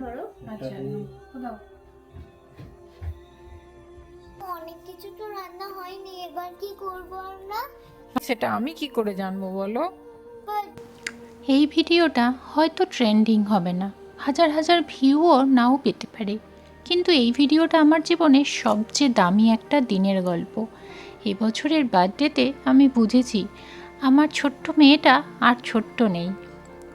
ধরো। আচ্ছা। অনেক কিছু তো রান্না হয়নি এবার কি করব আমরা? সেটা আমি কি করে জানব বলো? এই ভিডিওটা হয়তো ট্রেন্ডিং হবে না। হাজার হাজার ভিউও নাও পেতে পারে। কিন্তু এই ভিডিওটা আমার জীবনের সবচেয়ে দামি একটা দিনের গল্প। এবছরের বার্থডেতে আমি বুঝেছি আমার ছোট্ট মেয়েটা আর ছোট্ট নেই।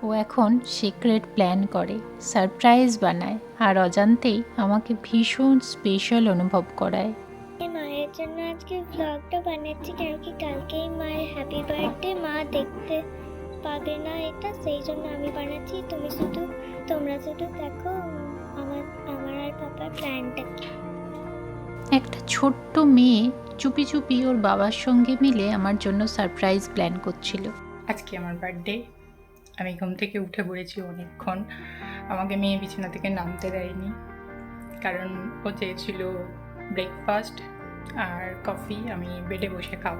ও এখন সিক্রেট প্ল্যান করে সারপ্রাইজ বানায় আর অজান্তেই আমাকে ভীষণ স্পেশাল অনুভব করায়। এই মায়ের জন্য আজকে ব্লগটা বানাচ্ছি কারণ কি কালকেই মায়ের হ্যাপি বার্থডে মা দেখতে পাবে না এটা সেই জন্য আমি বানাচ্ছি। তুমি শুধু তোমরা শুধু দেখো আমার আমার আর পাপার প্ল্যানটা কি। একটা ছোট্ট মেয়ে চুপি চুপি ওর বাবার সঙ্গে মিলে আমার জন্য সারপ্রাইজ প্ল্যান করছিল। আজকে আমার বার্থডে আমি ঘুম থেকে উঠে পড়েছি অনেকক্ষণ। আমাকে মেয়ে বিছানা থেকে নামতে দেয়নি। কারণ ও চেয়েছিল ব্রেকফাস্ট আর কফি আমি বেডে বসে খাব।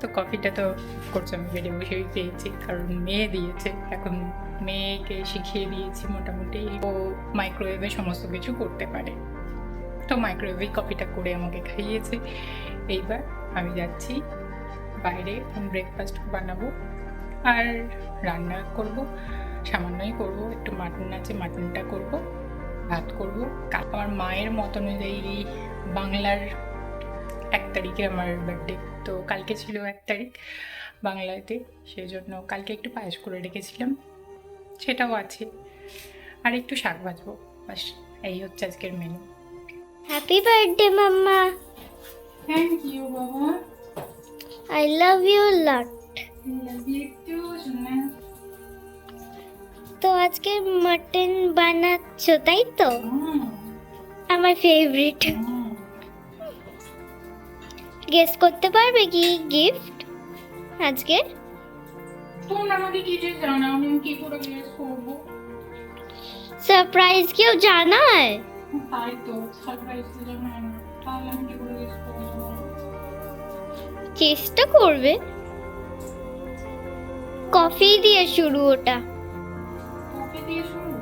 তো কফিটা তো করছে আমি বেডে বসেই পেয়েছি কারণ মেয়ে দিয়েছে। এখন মেয়েকে শিখিয়ে দিয়েছি মোটামুটি ও মাইক্রোওয়েভে সমস্ত কিছু করতে পারে। তো মাইক্রোওয়েভেই কফিটা করে আমাকে খাইয়েছে। এইবার আমি যাচ্ছি, বাইরে ব্রেকফাস্ট বানাবো। আর রান্না করব সামান্যই করব একটু মাটন আছে মাটনটা করব ভাত করব। আমার মায়ের মত অনুযায়ী বাংলার এক তারিখে আমার বার্থডে তো কালকে ছিল এক তারিখ বাংলাতে সেই জন্য কালকে একটু পায়েস করে রেখেছিলাম সেটাও আছে। আর একটু শাক ভাজবো বাস এই হচ্ছে আজকের menu happy birthday mumma. Thank you বাবা। I love you lot love you তো আজকে মাটন বানাচ্ছো তাই তো? আমার ফেভারিট গেস করতে পারবে কি? গিফট আজকে? সারপ্রাইজ কেউ জানায়? তাই তো সারপ্রাইজ তো না। তাহলে আমি কি করে গেস করব? চেষ্টা করবে। কফি দিয়ে শুরু ওটা। দিয়ে শুরু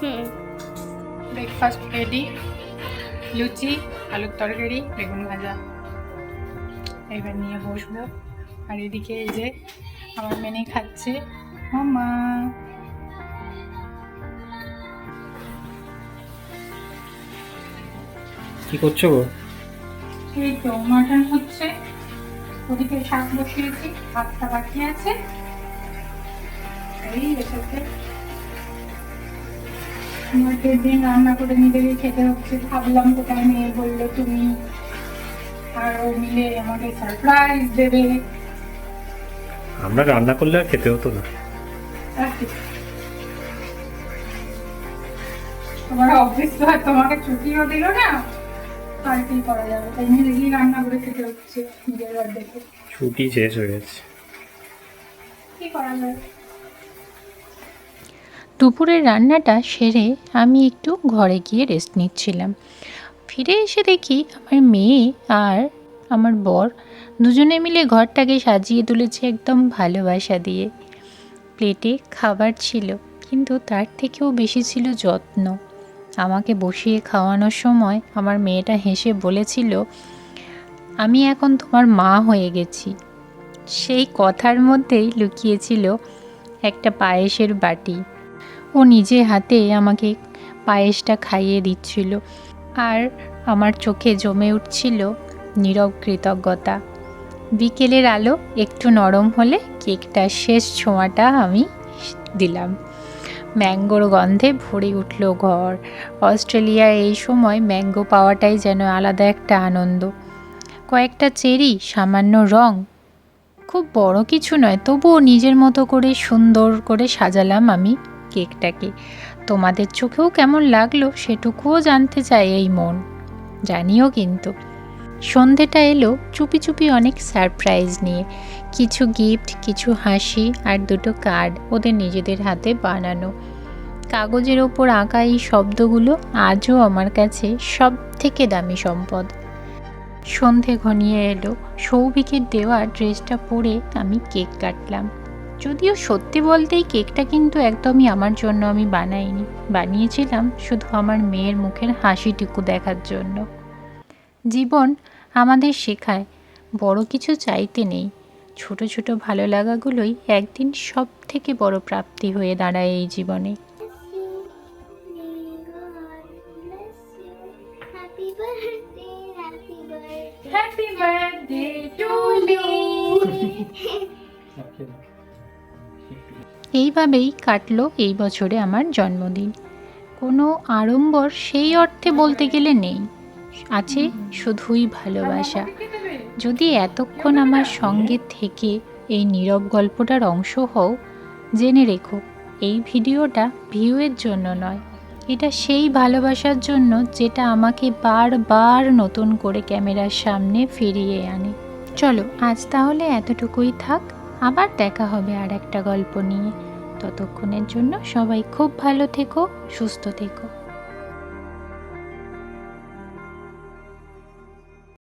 হুম। ব্রেকফাস্ট রেডি লুচি আলুর তরকারি বেগুন ভাজা। এবার নিয়ে বসবো। আর এদিকে এই যে আমার মেনে খাচ্ছে। মামা কি করছ গো? এই তো মাটন হচ্ছে। ওদিকে শাক বসিয়েছি ভাতটা বাকি আছে। এই এসেছে। আমাকে দিন রান্না করে নিজেকে খেতে হচ্ছে ভাবলাম কোথায় মেয়ে বলল তুমি। আর ও মিলে আমাকে সারপ্রাইজ দেবে। আমরা রান্না করলে আর খেতে হতো না। তোমার অফিস তো আর তোমাকে ছুটিও দিল না। আর কি করা যাবে তাই নিজেকেই রান্না করে খেতে হচ্ছে নিজের দেখে। ছুটি শেষ হয়ে গেছে। কি করা যাবে দুপুরের রান্নাটা সেরে আমি একটু ঘরে গিয়ে রেস্ট নিচ্ছিলাম। ফিরে এসে দেখি আমার মেয়ে আর আমার বর দুজনে মিলে ঘরটাকে সাজিয়ে তুলেছে একদম ভালোবাসা দিয়ে। প্লেটে খাবার ছিল, কিন্তু তার থেকেও বেশি ছিল যত্ন। আমাকে বসিয়ে খাওয়ানোর সময় আমার মেয়েটা হেসে বলেছিল, আমি এখন তোমার মা হয়ে গেছি। সেই কথার মধ্যেই লুকিয়েছিল একটা পায়েসের বাটি। ও নিজে হাতে আমাকে পায়েসটা খাইয়ে দিচ্ছিল। আর আমার চোখে জমে উঠছিল নীরব কৃতজ্ঞতা। বিকেলের আলো একটু নরম হলে কেকটার শেষ ছোঁয়াটা আমি দিলাম। ম্যাঙ্গোর গন্ধে ভরে উঠল ঘর। অস্ট্রেলিয়ার এই সময় ম্যাঙ্গো পাওয়াটাই যেন আলাদা একটা আনন্দ। কয়েকটা চেরি, সামান্য রং, খুব বড় কিছু নয়, তবুও নিজের মতো করে সুন্দর করে সাজালাম আমি। কেকটাকে তোমাদের চোখেও কেমন লাগল সেটুকুও জানতে চাই এই মন। জানিও কিন্তু। সন্ধেটা এলো চুপি চুপি অনেক সারপ্রাইজ নিয়ে। কিছু গিফট, কিছু হাসি আর দুটো কার্ড ওদের নিজেদের হাতে বানানো। কাগজের ওপর আঁকা এই শব্দগুলো আজও আমার কাছে সব থেকে দামি সম্পদ। সন্ধে ঘনিয়ে এলো। সৌভিকের দেওয়া ড্রেসটা পরে আমি কেক কাটলাম। যদিও সত্যি বলতেই কেকটা কিন্তু একদমই আমার জন্য আমি বানাইনি। বানিয়েছিলাম শুধু আমার মেয়ের মুখের হাসিটুকু দেখার জন্য। জীবন আমাদের শেখায় বড় কিছু চাইতে নেই। ছোট ছোট ভালো লাগাগুলোই একদিন সব থেকে বড় প্রাপ্তি হয়ে দাঁড়ায় এই জীবনে। বার্থডে হ্যাপি বার্থডে টু এইভাবেই কাটলো এই বছরে আমার জন্মদিন। কোনো আড়ম্বর সেই অর্থে বলতে গেলে নেই। আছে শুধুই ভালোবাসা। যদি এতক্ষণ আমার সঙ্গে থেকে এই নীরব গল্পটার অংশ হও, জেনে রেখো, এই ভিডিওটা ভিউয়ের জন্য নয়। এটা সেই ভালোবাসার জন্য যেটা আমাকে বারবার নতুন করে ক্যামেরার সামনে ফিরিয়ে আনে। চলো, আজ তাহলে এতটুকুই থাক। আবার দেখা হবে আর একটা গল্প নিয়ে। ততক্ষণের জন্য সবাই খুব ভালো থেকো সুস্থ থেকো।